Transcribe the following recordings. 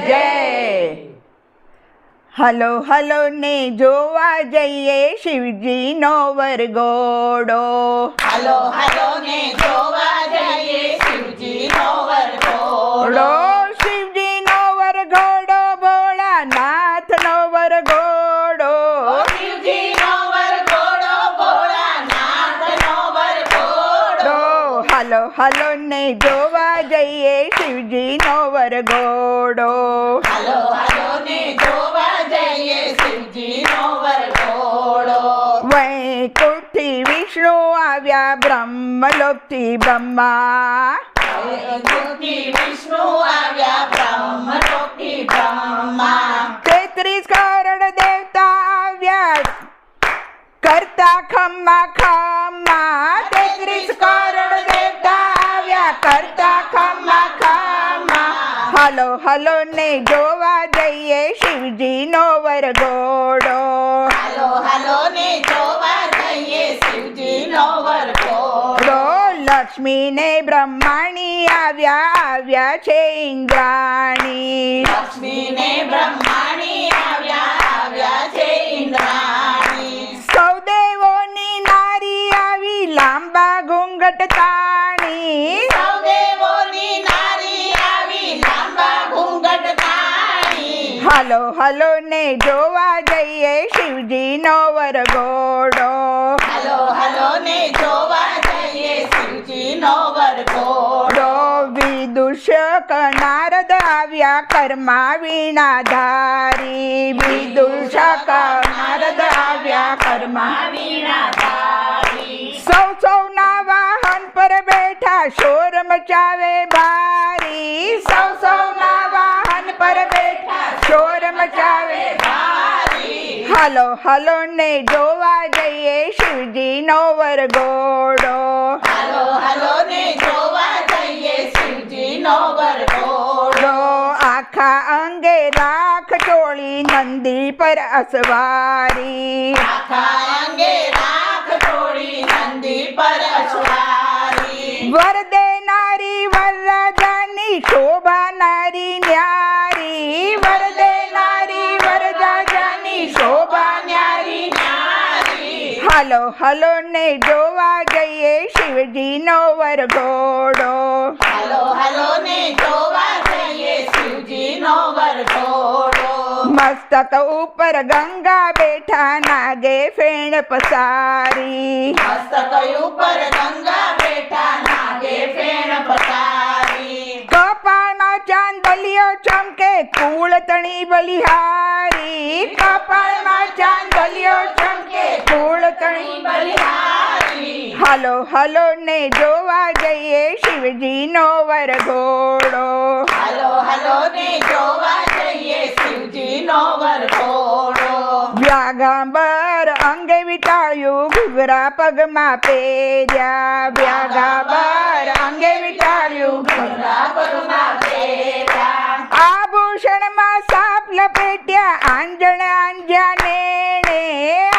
જય. Hello hello ને જોવા જઈએ શિવજીનો વરગોડો હલો હલો ને જોવા હલો ને જોવા જઈએ શિવજીનો વરઘોડો. હાલો હાલો ને જોવા જઈએ શિવજીનો વરઘોડો. વૈકુંઠથી વિષ્ણુ આવ્યા બ્રહ્મલોકથી બ્રહ્મા. વિષ્ણુ આવ્યા બ્રહ્મલોકી બ્રહ્મા. તેત્રીસ કરોડ દેવતા આવ્યા કરતા ખમ્મા ખમ્મા. તેત્રીસ કરોડ કરતા ખમા ખમા. હલો હલો ને જોવા જઈએ શિવજીનો વરઘોડો. હલો હલો ને જોવા જઈએ શિવજીનો વરઘોડો. લક્ષ્મી ને બ્રહ્માણી આવ્યા આવ્યા છે ઇન્દ્રાણી. લક્ષ્મી ને બ્રહ્માણી આવ્યા આવ્યા છે ઇન્દ્રાણી. સૌ દેવોની નારી આવી લાંબા ઘૂંઘટ તાણી હલો હલો ને જોવા જઈએ શિવજીનો વરઘોડો. હાલો હાલો ને જોવા જઈએ શિવજીનો વરઘોડો. વિદુષક નારદ આવ્યા કર્મા વીણા ધારી વિદુષક નારદ આવ્યા કર્મા વીણા ધારી સૌ સૌના વાહન પર બેઠા શોર મચાવે ભારી સૌ સૌના વાહન પર બેઠા શોર મચાવે. હલો હલો ને જોવા જઈએ શિવજીનો વરઘોડો. હાલો હાલો ને જોવા જઈએ શિવજીનો વરઘોડો. રો આખા અંગે રાખ ચોળી નંદી પર અસવારી. આખા અંગે રાખ ચોળી નંદી પર અસવારી. વર દેનારી વરરાજાની હલો હલો ને જોવા જઈએ શિવજીનો વરઘોડો. હાલો હાલો ને જોવા જઈએ શિવજીનો વરઘોડો. મસ્તક ઉપર ગંગા બેઠા નાગે ફેણ પસારી. મસ્તક ઉપર ગંગા બેઠા નાગે ફેણ પસારી. કપાળમાં ચાંદલિયો ચમકે કુળ તણી બલિહારી. કપાળમાં ચાંદલિયો હલો હલો ને જોવા જઈએ શિવજીનો વરઘોડો. હલો હલો ને જોવા જઈએ શિવજીનો વરઘોડો. વ્યાગાંબર અંગે વિટાળ્યું ઘૂઘરા પગમાં પહેર્યા. વ્યાગાંબર અંગે વિટાળ્યું ઘૂઘરા પગમાં પહેર્યા. આભૂષણમાં સાપ લપેટ્યા આંજણ આંજ્યા નેણે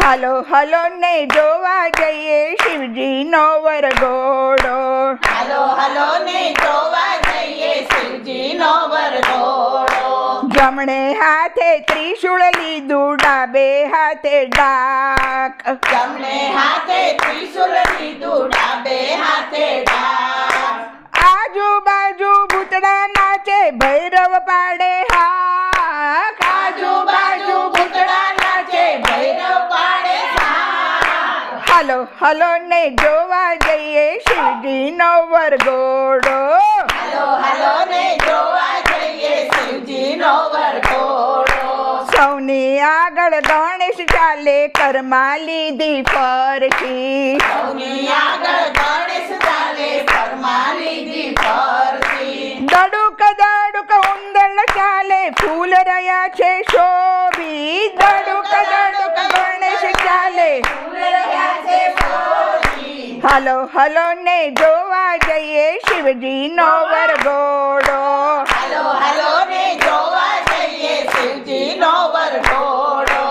હલો હલો ને જોવા જઈએ શિવજીનો વરઘોડો. હાલો હાલો ને જોવા જઈએ શિવજીનો વરઘોડો. જમણે હાથે ત્રિશુળ લીધું ડાબે હાથે ડાક. જમણે હાથે ત્રિશુળ લીધું ડાબે હાથે હલો ને જોવા જઈએ શિવજીનો વરઘોડો. હાલો હાલો ને જોવા જઈએ શિવજીનો વરઘોડો. સૌની આગળ ગણેશ ચાલે કરમા લીધી ફરથી સૌની આગળ ગણેશ ચાલે કરમા લીધી ફરતી દડુક દડુક ઉંદર ચાલે ફૂલ રહ્યા છે શોભી હાલો હાલો ને જોવા જઈએ શિવજીનો વરઘોડો. હાલો હાલો ને જોવા જઈએ શિવજીનો વરઘોડો.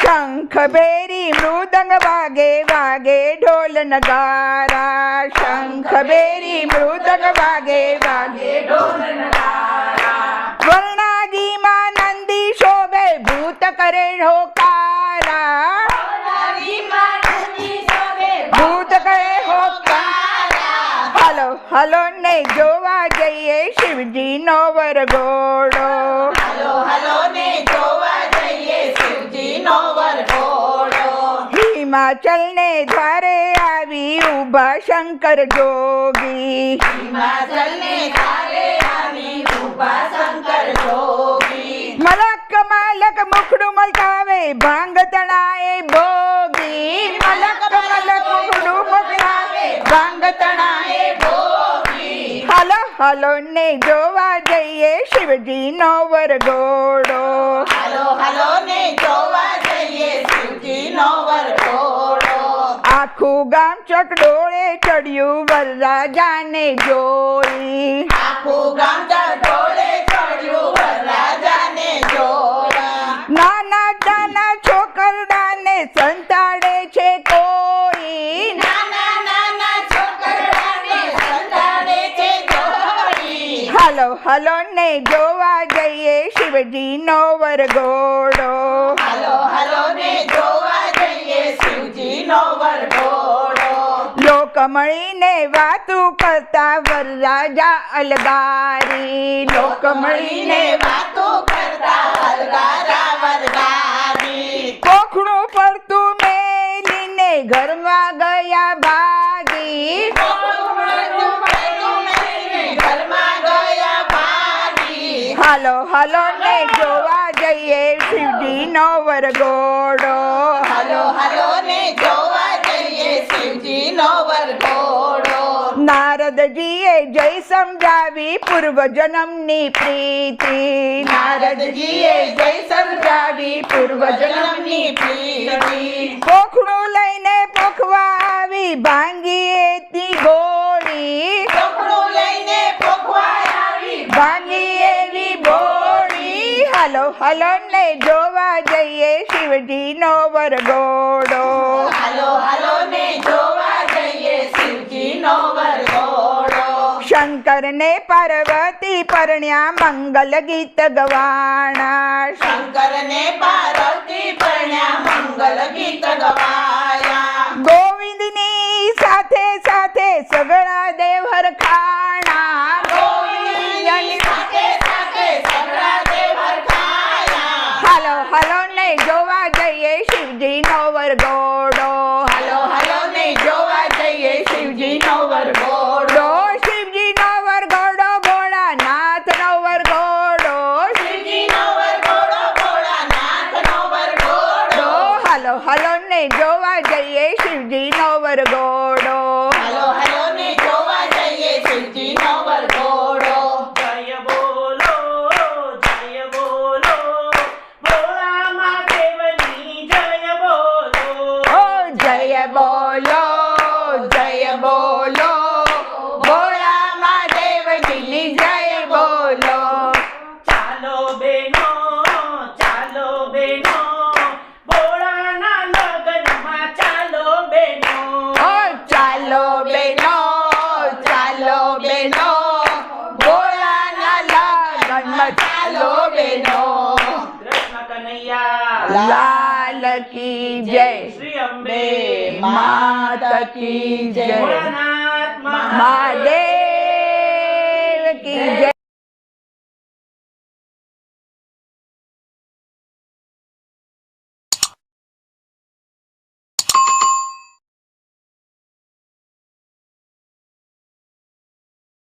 શંખ બેરી મૃદંગ વાગે વાગે ઢોલ નગારા. શંખ બેરી મૃદંગ વાગે વાગે ઢોલ હલો ને જોવા જઈએ શિવજીનો વરઘોડો. હલો હલો ને જોવા જઈએ શિવજીનો વરઘોડો. હિમાચલ ને ધારે આવી ઊભા શંકર જોગી. હિમાચલને ધારે આવી હલો હલો ને જોવા જઈએ શિવજીનો વરઘોડો. હલો હલો ને જોવા જઈએ શિવજીનો વરઘોડો. આખું ગામ ચકડોળે ચડ્યું વરરાજાને જોઈ. આખું ગામ ચકડોળે ચડ્યું વરરાજાને જોઈ નાના નાના છોકરાને સંતાડે છે કોઈ નાના નાના છોકરાને સંતાડે છે જોડી હલો હલો ને જોવા જઈએ શિવજીનો વરઘોડો. હલો હલોને જોવા જઈએ શિવજીનો વરઘોડો. લોક મળીને વાતું કરતા વરરાજા અલગારી લોક મળીને વાતો કરતા હલગારા વરગારી કોખણું પડતું મેલીને ઘરમાં ગયા ભાગી હાલો હાલો ને જોવા જઈએ શિવજીનો વરઘોડો. હલો હલો ને જોવા જઈએ શિવજીનો વરઘોડો. નારદજીએ જય સમજાવી પૂર્વ જન્મની પ્રીતિ. નારદજીએ જય સમજાવી પૂર્વ જન્મની પ્રીતિ. પોખડું લઈને પોખવા આવી ભાંગીએ તી ગોળી ચોપડું લઈને પોખવા આવી ભાંગી એવી બોળી હાલો હાલો જોવા જઈએ શિવજીનો વરઘોડો. હાલો હાલો ને જોવા જઈએ શિવજીનો વરઘોડો. શંકર ને પાર્વતી પરણ્યા મંગલ ગીત ગવાણા. શંકર ને પાર્વતી પરણ્યા મંગલ ગીત ગવાયા. ગોવિંદની સાથે સાથે સગડા દેવ હરખાણા હાલો ને લાલ કી જય શ્રી અંબે માતા કી જય મહાદેવ કી જય